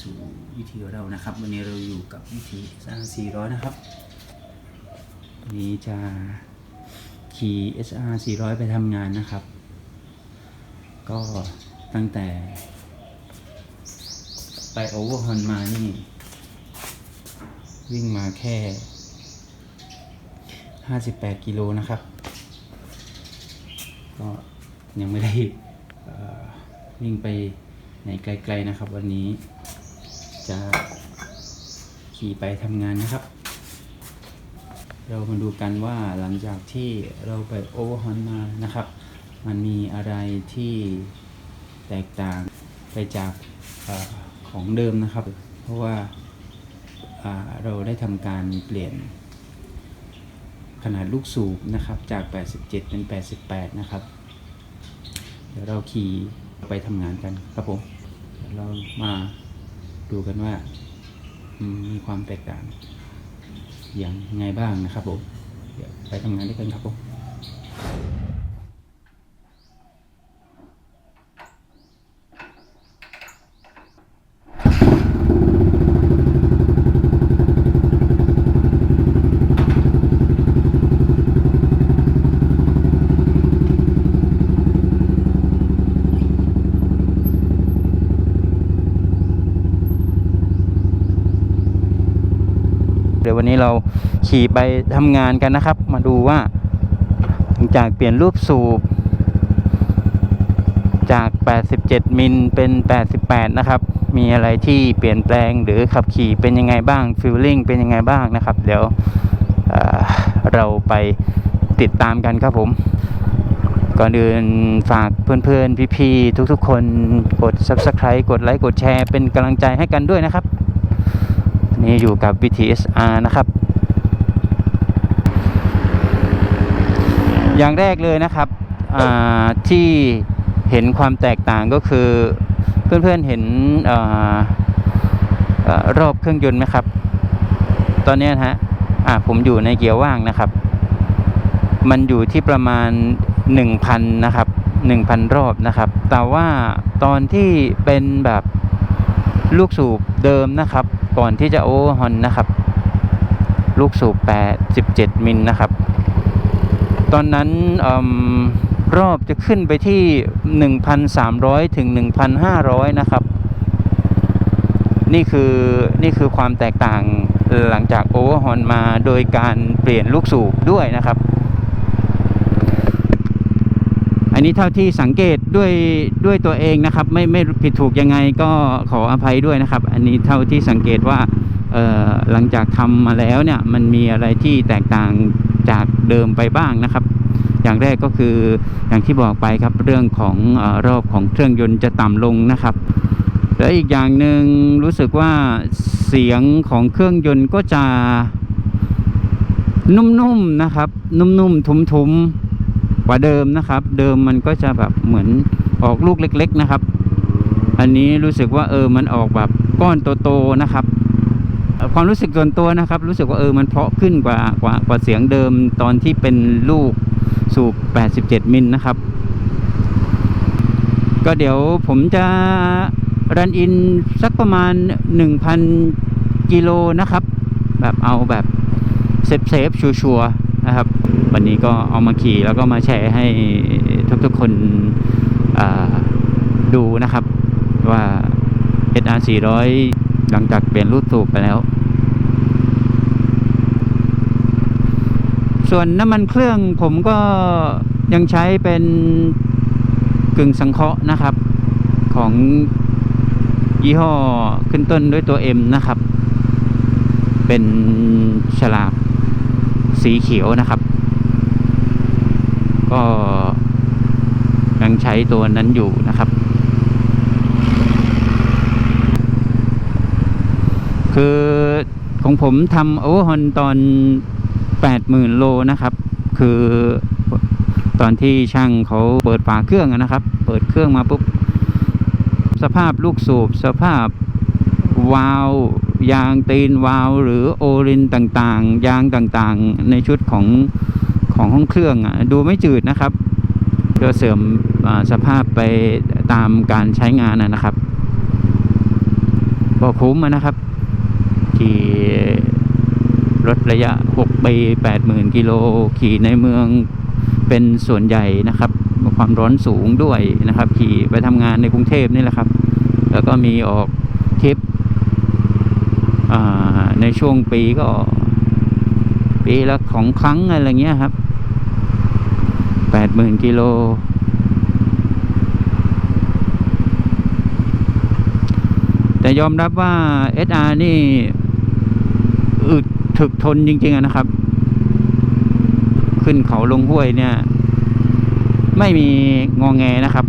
สู่วิธีเรานะครับ วันนี้เราอยู่กับวิธีสร้าง400 นะครับวันนี้จะขี่ SR 400 ไปทำงานนะครับ ก็ตั้งแต่ ไปโอเวอร์ฮอนมานี่ วิ่งมาแค่ 58 กิโลนะครับ ก็ยังไม่ได้วิ่งไปไหนไกลๆนะครับวันนี้ จะขี่ไปทำงานนะครับ เรามาดูกันว่าหลังจากที่เราไปโอเวอร์ฮอนมานะครับ มันมีอะไรที่แตกต่างไปจากอของเดิมนะครับ เพราะว่าอ่าเราได้ทำการเปลี่ยนขนาดลูกสูบนะครับจาก 87 เป็น 88 นะครับ เดี๋ยวเราขี่ไปทำงานกันครับผมเดี๋ยวเรามา ดูกันว่ามมีความแตกต่างอย่างไงบ้างนะครับผมเดี๋ยวไปทำงานด้วยกันครับผม วันนี้เราขี่ไปทำงานกันนะครับ มาดูว่าหลังจากเปลี่ยนรูปสูบ จาก 87 มิลเป็น 88 นะครับ มีอะไรที่เปลี่ยนแปลงหรือขับขี่เป็นยังไงบ้างฟิลลิ่งเป็นยังไงบ้างนะครับ เดี๋ยวเเราไปติดตามกันครับผมก่อนอื่นฝากเพื่อนๆ พี่ๆ ทุกๆ คนกด Subscribe กดไลค์กดแชร์เป็นกำลังใจให้กันด้วยนะครับ นี่อยู่กับ VTSR นะครับ อย่างแรกเลยนะครับที่เห็นความแตกต่างก็คือเพื่อนๆเห็นออรอบเครื่องยนต์ไหมครับ ตอนนี้นะฮะผมอยู่ในเกียร์ว่างนะครับ มันอยู่ที่ประมาณ 1,000 นะครับ 1,000 รอบนะครับ แต่ว่าตอนที่เป็นแบบ ลูกสูบเดิมนะครับ ก่อนที่จะโอเวอร์ฮอนนะครับ ลูกสูบ87มิลนะครับ ตอนนั้นอรอบจะขึ้นไปที่ 1,300 ถึง 1,500 นะครับ นี่คือนี่คือความแตกต่างหลังจากโอเวอร์ฮอนมาโดยการเปลี่ยนลูกสูบด้วยนะครับ อันนี้เท่าที่สังเกตด้วยด้วยตัวเองนะครับ ไม่ไม่ผิดถูกยังไงก็ขออภัยด้วยนะครับ อันนี้เท่าที่สังเกตว่าหลังจากทำมาแล้วเนี่ยมันมีอะไรที่แตกต่างจากเดิมไปบ้างนะครับ อย่างแรกก็คืออย่างที่บอกไปครับเรื่องของอรอบของเครื่องยนต์จะต่ำลงนะครับ และอีกอย่างหนึ่งรู้สึกว่าเสียงของเครื่องยนต์ก็จะนุ่มๆนะครับ นุ่มๆทุ้มๆ กว่าเดิมนะครับ เดิมมันก็จะแบบเหมือนออกลูกเล็ก ๆนะครับ อันนี้รู้สึกว่าเออมันออกแบบก้อนโตๆนะครับ ความรู้สึกส่วนตัวนะครับ รู้สึกว่าเออมันเพาะขึ้นกว่ากว่ากว่าเสียงเดิมตอนที่เป็นลูกสูบ 87 มิลนะครับ ก็เดี๋ยวผมจะรันอินสักประมาณ 1,000 กิโลนะครับ แบบเอาแบบเซฟเซฟชัวร์ๆ นะครับ วันนี้ก็เอามาขี่แล้วก็มาแชร์ให้ทุกๆคนดูนะครับว่า SR 400หลังจากเปลี่ยนรูปสูบไปแล้ว ส่วนน้ำมันเครื่องผมก็ยังใช้เป็นกึ่งสังเคราะห์นะครับ ของยี่ห้อขึ้นต้นด้วยตัว M นะครับ เป็นฉลาก สีเขียวนะครับ ก็ยังใช้ตัวนั้นอยู่นะครับ คือของผมทำโอเวอร์ฮอนตอน80,000โลนะครับ คือตอนที่ช่างเขาเปิดฝาเครื่องนะครับ เปิดเครื่องมาปุ๊บ สภาพลูกสูบ สภาพวาล์ว ยางตีนวาล์วหรือโอรินต่างๆ ยางต่างๆ ในชุดของของห้องเครื่องอะดูไม่จืดนะครับก็เสื่อมสภาพไปตามการใช้งานนะครับก็คุ้มนะครับขี่รถระยะ 6 ปี 80,000 กิโล ขี่ในเมืองเป็นส่วนใหญ่นะครับ ความร้อนสูงด้วยนะครับ ขี่ไปทำงานในกรุงเทพนี่แหละครับ แล้วก็มีออก ในช่วงปีก็ ปีละของครั้งอะไรเงี้ยครับ80,000กิโล แต่ยอมรับว่า SR นี่อึดถึกทนจริง ๆนะครับ ขึ้นเขาลงห้วยเนี่ย ไม่มีงองแงนะครับ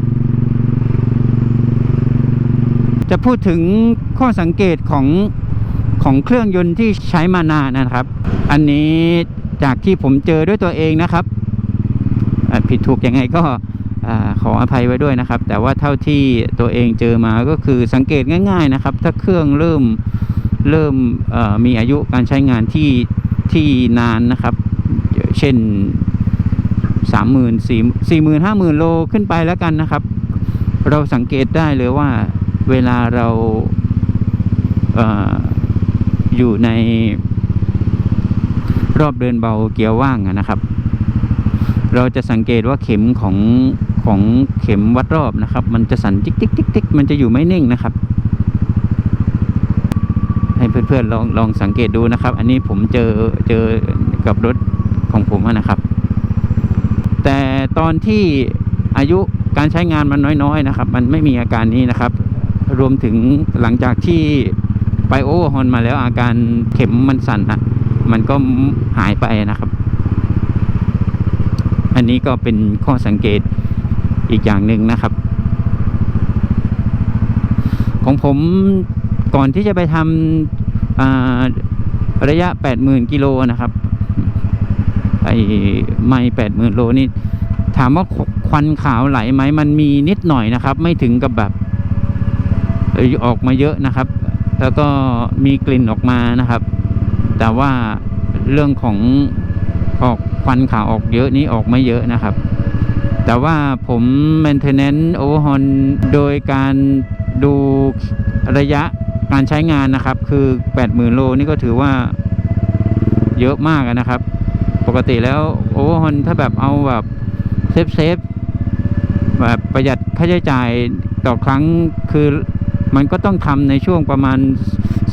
จะพูดถึงข้อสังเกตของ ของเครื่องยนต์ที่ใช้มานานนะครับ อันนี้จากที่ผมเจอด้วยตัวเองนะครับผิดถูกยังไงก็ขออภัยไว้ด้วยนะครับ แต่ว่าเท่าที่ตัวเองเจอมาก็คือสังเกตง่าย ๆนะครับ ถ้าเครื่องเริ่มเริ่มมีอายุการใช้งานที่ที่นานนะครับ เช่นสามหมื่นสี่สี่หมื่นห้าหมื่นโลขึ้นไปแล้วกันนะครับ เราสังเกตได้เลยว่าเวลาเรา อยู่ในรอบเดินเบาเกียร์ว่างนะครับ เราจะสังเกตว่าเข็มของของเข็มวัดรอบนะครับ มันจะสั่นติ๊กติ๊กติ๊กติ๊กมันจะอยู่ไม่นิ่งนะครับ ให้เพื่อนๆลองลองสังเกตดูนะครับ อันนี้ผมเจอเจอกับรถของผมนะครับ แต่ตอนที่อายุการใช้งานมันน้อยๆนะครับ มันไม่มีอาการนี้นะครับ รวมถึงหลังจากที่ ไปโอเวอร์ฮอนมาแล้วอาการเข็มมันสั่นนะมันก็หายไปนะครับ อันนี้ก็เป็นข้อสังเกตอีกอย่างหนึ่งนะครับ ของผมก่อนที่จะไปทำระยะ 80,000กิโลนะครับ ไอ้ไม่80,000โลนี่ถามว่าควันขาวไหลไหมมันมีนิดหน่อยนะครับ ไม่ถึงกับแบบออกมาเยอะนะครับ แล้วก็มีกลิ่นออกมานะครับ แต่ว่าเรื่องของออกควันขาวออกเยอะนี้ออกไม่เยอะนะครับ แต่ว่าผม maintenance overhaul โดยการดูระยะการใช้งานนะครับ คือ 80,000 โลนี่ก็ถือว่าเยอะมากนะครับ ปกติแล้วโอเวอร์ฮอนถ้าแบบเอาแบบเซฟเซฟแบบประหยัดค่าใช้จ่ายต่อครั้งคือ มันก็ต้องทำในช่วงประมาณ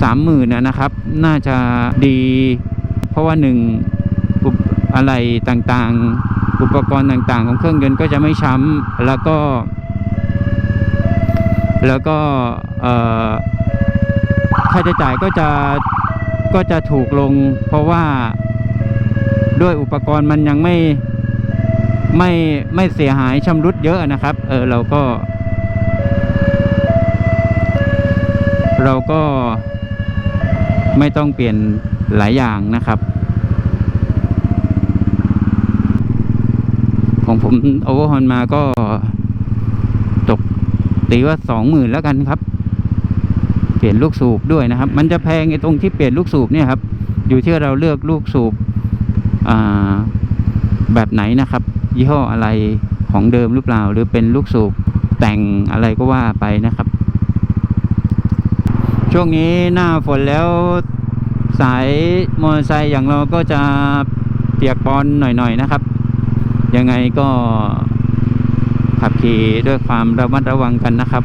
สามหมื่นนะครับ น่าจะดี เพราะว่าหนึ่งอะไรต่างๆ อุปกรณ์ต่างๆ ของเครื่องยนต์ก็จะไม่ช้ำแล้วก็ แล้วก็ค่าใช้จ่ายก็จะก็จะถูกลง เพราะว่าด้วยอุปกรณ์มันยังไม่ไม่ไม่เสียหายชำรุดเยอะนะครับ เออเราก็ เราก็ไม่ต้องเปลี่ยนหลายอย่างนะครับ ของผมโอเวอร์ฮอนมาก็ตกตีว่าสองหมื่นแล้วกันครับ เปลี่ยนลูกสูบด้วยนะครับ มันจะแพงไอ้ตรงที่เปลี่ยนลูกสูบเนี่ยครับ อยู่ที่เราเลือกลูกสูบแบบไหนนะครับ ยี่ห้ออะไรของเดิมหรือเปล่า หรือเป็นลูกสูบแต่งอะไรก็ว่าไปนะครับ ช่วงนี้หน้าฝนแล้วสายมอเตอร์ไซค์อย่างเราก็จะเปียกปอนหน่อยๆนะครับ ยังไงก็ขับขี่ด้วยความระมัดระวังกันนะครับ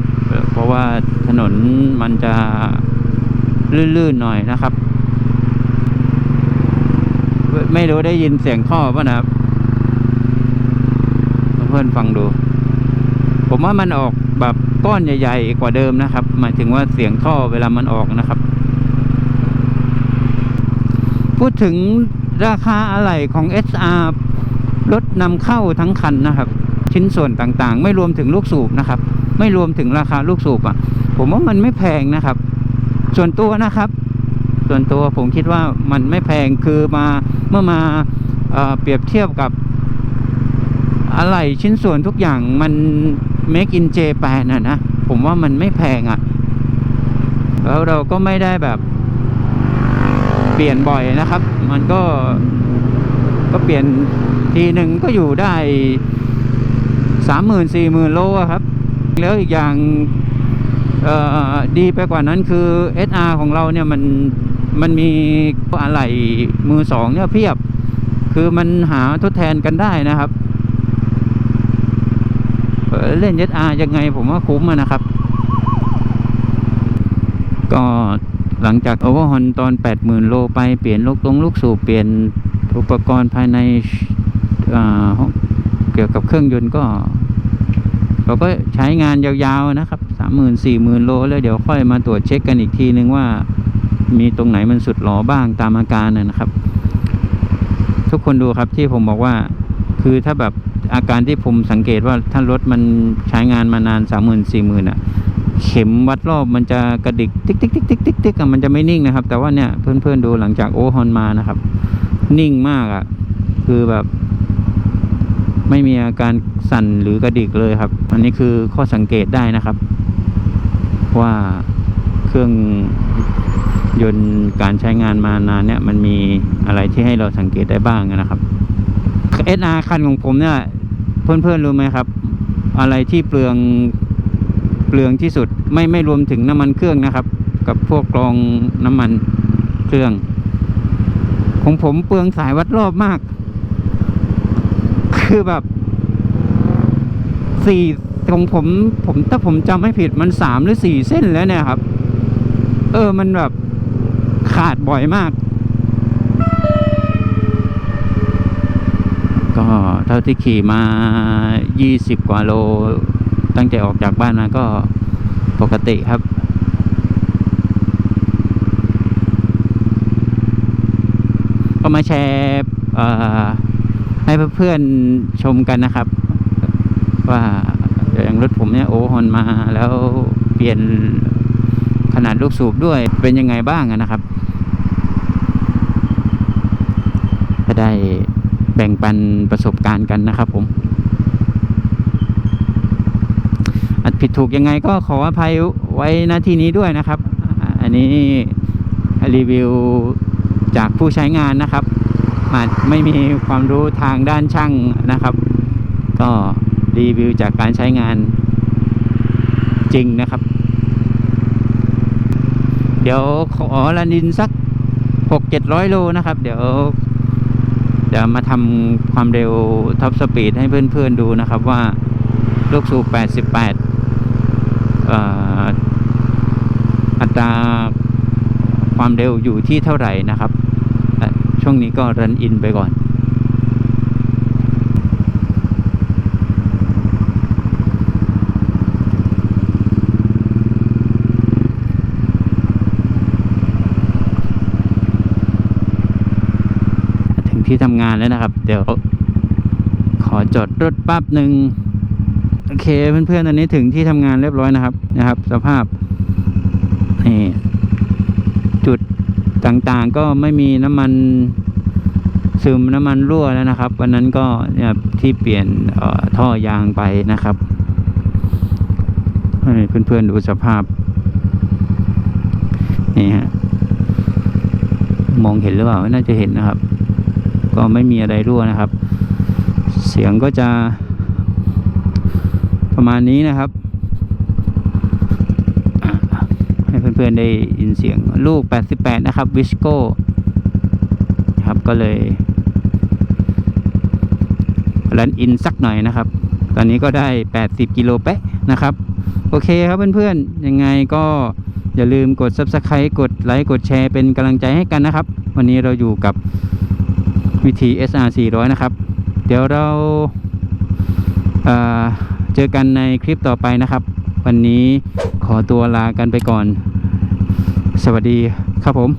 เพราะว่าถนนมันจะลื่นๆหน่อยนะครับ ไม่รู้ได้ยินเสียงท่อป่ะนะครับเพื่อนฟังดู ผมว่ามันออกแบบ ก้อนใหญ่ๆ กว่าเดิมนะครับ หมายถึงว่าเสียงท่อเวลามันออกนะครับ พูดถึงราคาอะไหล่ของ SR รถนำเข้าทั้งคันนะครับ ชิ้นส่วนต่างๆ ไม่รวมถึงลูกสูบนะครับ ไม่รวมถึงราคาลูกสูบอะ ผมว่ามันไม่แพงนะครับ ส่วนตัวนะครับ ส่วนตัวผมคิดว่ามันไม่แพงคือมาเมื่อมาเอ่อเปรียบเทียบกับอะไหล่ชิ้นส่วนทุกอย่างมัน make in Japan นะนะ ผมว่ามันไม่แพงอะ่ะ แล้วเราก็ไม่ได้แบบ เปลี่ยนบ่อยนะครับ มันก็ก็เปลี่ยนทีหนึ่งก็อยู่ได้สามหมื่นสี่หมื่นโลครับ แล้วอีกอย่างดีไปกว่านั้นคือ SR ของเราเนี่ยมันมันมีอะไหล่มือสองเนี่ยเพียบ คือมันหาทดแทนกันได้นะครับ เอ่อเล่น SR ยังไงผมว่าคุ้มนะครับ ก็หลังจากโอเวอร์ฮอนตอน 80,000 โลไปเปลี่ยนลูกตรงลูกสูบเปลี่ยนอุปกรณ์ภายในอ่าเกี่ยวกับเครื่องยนต์ก็ เราก็ใช้งานยาวๆนะครับ 30,000 40,000 โล แล้วเดี๋ยวค่อยมาตรวจเช็คกันอีกทีนึงว่า มีตรงไหนมันสุดหลอบ้างตามอาการนะครับ ทุกคนดูครับที่ผมบอกว่า คือถ้าแบบอาการที่ผมสังเกตว่าถ้ารถมันใช้งานมานานสามหมื่นสี่หมื่นอะ เข็มวัดรอบมันจะกระดิกติ๊กติ๊กติ๊กติ๊กติ๊กติ๊กอะมันจะไม่นิ่งนะครับ แต่ว่าเนี่ยเพื่อนๆดูหลังจากโอฮอนมานะครับ นิ่งมากอะ คือแบบ ไม่มีอาการสั่นหรือกระดิกเลยครับ อันนี้คือข้อสังเกตได้นะครับ ว่าเครื่องยนต์การใช้งานมานานเนี่ยมันมีอะไรที่ให้เราสังเกตได้บ้างนะครับ SR คันของผมเนี่ย เพื่อนๆรู้ไหมครับ อะไรที่เปลืองเปลืองที่สุดไม่ไม่รวมถึงน้ำมันเครื่องนะครับ กับพวกกรองน้ำมันเครื่อง ของผมเปลืองสายวัดรอบมาก คือแบบสี่ของผมผมถ้าผมจำไม่ผิดมันสามหรือสี่เส้นแล้วเนี่ยครับ เออมันแบบขาดบ่อยมาก เท่าที่ขี่มายี่สิบกว่าโล ตั้งแต่ออกจากบ้านมาก็ปกติครับ ก็มาแชร์ให้เพื่อนๆชมกันนะครับ ว่าอย่างรถผมเนี่ยโอเวอร์ฮอนมาแล้วเปลี่ยนขนาดลูกสูบด้วยเป็นยังไงบ้างนะครับจะได้ แบ่งปันประสบการณ์กันนะครับผม อัดผิดถูกยังไงก็ขออภัยไว้หน้าที่นี้ด้วยนะครับ อันนี้รีวิวจากผู้ใช้งานนะครับอาจไม่มีความรู้ทางด้านช่างนะครับ ก็รีวิวจากการใช้งานจริงนะครับ เดี๋ยวขอลันดินสักหกเจ็ดร้อยโลนะครับ เดี๋ยว จะมาทำความเร็วท็อปสปีดให้เพื่อนๆดูนะครับว่าลูกสูบ 88 อัตราความเร็วอยู่ที่เท่าไหร่นะครับ ช่วงนี้ก็รันอินไปก่อน ถึง ที่ทำงานแล้วนะครับ เดี๋ยว ขอจอดรถแป๊บหนึ่งโอเคเพื่อนๆตอนนี้ถึงที่ทำงานเรียบร้อยนะครับนะครับ สภาพนี่จุดต่างๆก็ไม่มีน้ำมันซึมน้ำมันรั่วแล้วนะครับ วันนั้นก็เนี่ยที่เปลี่ยนออท่อยางไปนะครับให้เพื่อนๆดูสภาพนี่ฮะมองเห็นหรือเปล่าน่าจะเห็นนะครับ ก็ไม่มีอะไรรั่วนะครับ เสียงก็จะ ประมาณนี้นะครับ ให้เพื่อนๆได้ยินเสียงลูก 88 นะครับวิสโก้ครับก็เลยรันอินสักหน่อยนะครับ ตอนนี้ก็ได้ 80 กิโลเป๊ะนะครับ โอเคครับเพื่อนๆ ยังไงก็อย่าลืมกด Subscribe กดไลค์กดแชร์เป็นกำลังใจให้กันนะครับ วันนี้เราอยู่กับ วิธี SR 400 นะครับ เดี๋ยวเราเาเจอกันในคลิปต่อไปนะครับ วันนี้ขอตัวลากันไปก่อน สวัสดีครับผม